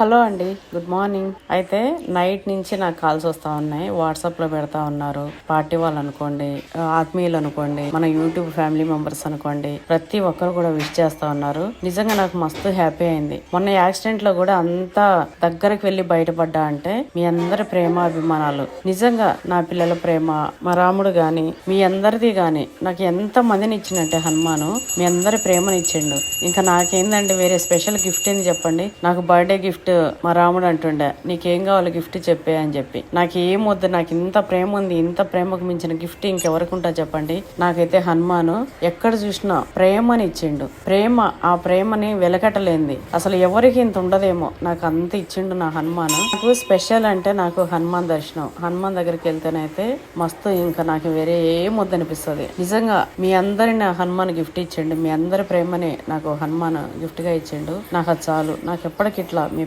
Hello అండి good morning. అయితే night నుంచి నాకు కాల్స్ వస్తా ఉన్నాయి. వాట్సాప్లో పెడతా ఉన్నారు. పార్టీ వాళ్ళు అనుకోండి ఆత్మీయులు అనుకోండి మన యూట్యూబ్ ఫ్యామిలీ మెంబర్స్ అనుకోండి ప్రతి ఒక్కరు కూడా విష్ చేస్తా ఉన్నారు. నిజంగా నాకు మస్తు హ్యాపీ అయింది. మొన్న యాక్సిడెంట్లో కూడా అంతా దగ్గరికి వెళ్ళి బయటపడ్డా అంటే మీ అందరి ప్రేమ అభిమానాలు నిజంగా నా పిల్లల ప్రేమ మా రాముడు గాని మీ అందరిది గాని నాకు ఎంత మందిని ఇచ్చినట్టే హనుమాను మీ అందరి ప్రేమని ఇచ్చిండు. ఇంకా నాకేందండి వేరే స్పెషల్ గిఫ్ట్ ఏంది చెప్పండి? నాకు బర్త్డే గిఫ్ట్ గిఫ్ట్ మా రాముడు అంటుండే నీకేం కావాలి గిఫ్ట్ చెప్పే అని చెప్పి. నాకు ఏం వద్దు నాకు ఇంత ప్రేమ ఉంది ఇంత ప్రేమకు మించిన గిఫ్ట్ ఇంకెవరికి ఉంటా చెప్పండి. నాకైతే హనుమాను ఎక్కడ చూసినా ప్రేమని ఇచ్చిండు. ప్రేమ ఆ ప్రేమని వెలకట్టలేంది. అసలు ఎవరికి ఇంత ఉండదేమో. నాకు అంత ఇచ్చిండు నా హనుమాను. నాకు స్పెషల్ అంటే నాకు హనుమాన్ దర్శనం. హనుమాన్ దగ్గరికి వెళ్తేనైతే మస్తు ఇంకా నాకు వేరే ఏం వద్దనిపిస్తుంది. నిజంగా మీ అందరి నా హనుమాన్ గిఫ్ట్ ఇచ్చిండు. మీ అందరి ప్రేమని నాకు హనుమాన్ గిఫ్ట్గా ఇచ్చిండు. నాకు అది చాలు. నాకు ఎప్పటికిట్లా మీ